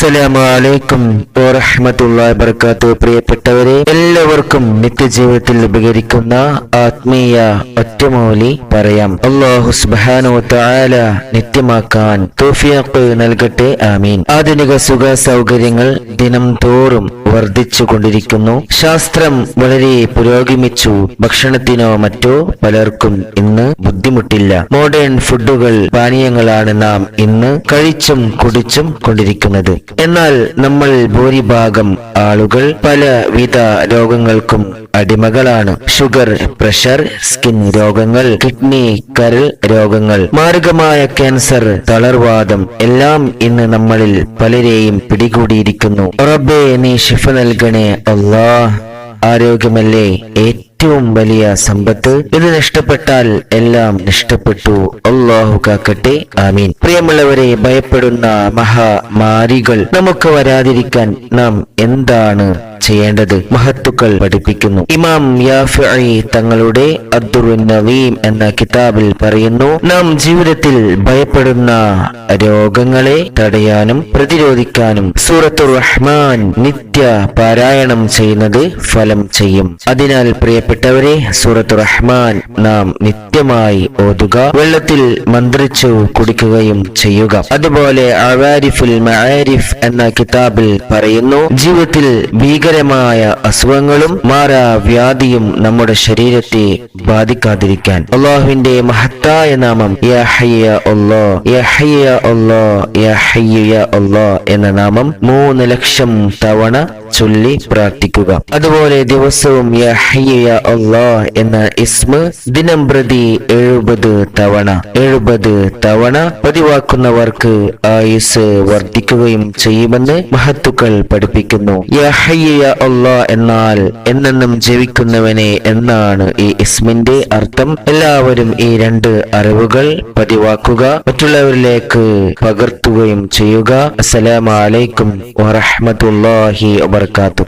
അസ്സലാമു അലൈക്കും വറഹ്മത്തുള്ളാഹി വബറകാത്തു പ്രിയപ്പെട്ടവരെ എല്ലാവർക്കും നിത്യജീവിതത്തിൽ ഉപകരിക്കുന്ന ആത്മീയ ഒറ്റമൂലി പറയാം. അല്ലാഹു സുബ്ഹാനഹു വതആല നിത്യമാക്കാൻ തോഫിയാക്ക് നൽകട്ടെ ആമീൻ. ആധുനിക സുഖ സൗകര്യങ്ങൾ ദിനം തോറും വർദ്ധിച്ചു കൊണ്ടിരിക്കുന്നു ശാസ്ത്രം വളരെ പുരോഗമിച്ചു. ഭക്ഷണത്തിനോ മറ്റോ പലർക്കും ഇന്ന് ബുദ്ധിമുട്ടില്ല. മോഡേൺ ഫുഡുകൾ പാനീയങ്ങളാണ് നാം ഇന്ന് കഴിച്ചും കുടിച്ചും കൊണ്ടിരിക്കുന്നത്. എന്നാൽ നമ്മൾ ഭൂരിഭാഗം ആളുകൾ പലവിധ രോഗങ്ങൾക്കും അടിമകളാണ്. ഷുഗർ പ്രഷർ സ്കിൻ രോഗങ്ങൾ കിഡ്നി കരൾ രോഗങ്ങൾ മാരകമായ ക്യാൻസർ തളർവാദം എല്ലാം ഇന്ന് നമ്മളിൽ പലരെയും പിടികൂടിയിരിക്കുന്നു. റബ്ബേ നീ ഷിഫ നൽകണേ അല്ലാഹ്. ആരോഗ്യമല്ലേ ഏറ്റവും വലിയ സമ്പത്ത് ഇത് നഷ്ടപ്പെട്ടാൽ എല്ലാം നഷ്ടപ്പെട്ടു. അള്ളാഹു കാക്കട്ടെ. ആമീൻ. പ്രിയമുള്ളവരെ ഭയപ്പെടുന്ന മഹാമാരികൾ നമുക്ക് വരാതിരിക്കാൻ നാം എന്താണ് ചെയ്യേണ്ടത്? മഹത്തുക്കൾ പഠിപ്പിക്കുന്നു. ഇമാം യാഫി തങ്ങളുടെ നവീം എന്ന കിതാബിൽ പറയുന്നു നാം ജീവിതത്തിൽ ഭയപ്പെടുന്ന രോഗങ്ങളെ തടയാനും പ്രതിരോധിക്കാനും സൂറത്തുർ റഹ്മാൻ നിത്യ പാരായണം ചെയ്യുന്നത് ഫലം ചെയ്യും. അതിനാൽ പ്രിയപ്പെട്ടവരെ സൂറത്ത് റഹ്മാൻ നാം നിത്യമായി ഓതുക വെള്ളത്തിൽ മന്ത്രിച്ചു കുടിക്കുകയും ചെയ്യുക. അതുപോലെ അവാരിഫുൽ മആരിഫ് എന്ന കിതാബിൽ പറയുന്നു ജീവിതത്തിൽ ഭീകരമായ അസുഖങ്ങളും മാറാവ്യാധിയും നമ്മുടെ ശരീരത്തെ ബാധിക്കാതിരിക്കാൻ. അള്ളാഹുവിന്റെ മഹത്തായ നാമം എന്ന നാമം മൂന്ന് ലക്ഷം തവണ ചൊല്ലി പ്രാർത്ഥിക്കുക. അതുപോലെ ദിവസവും എന്ന ഇസ്മ ദിനം പ്രതി എഴുപത് തവണ എഴുപത് തവണ പതിവാക്കുന്നവർക്ക് ആയുസ് വർദ്ധിക്കുകയും ചെയ്യുമെന്ന് മഹത്തുക്കൾ പഠിപ്പിക്കുന്നു. എന്നാൽ എന്നെന്നും ജീവിക്കുന്നവനെ എന്നാണ് ഈ ഇസ്മിന്റെ അർത്ഥം. എല്ലാവരും ഈ രണ്ട് അറിവുകൾ പതിവാക്കുക മറ്റുള്ളവരിലേക്ക് പകർത്തുകയും ചെയ്യുക. അസ്സലാമു അലൈക്കും വറഹ്മത്തുള്ളാഹി വബർക്കാത്തു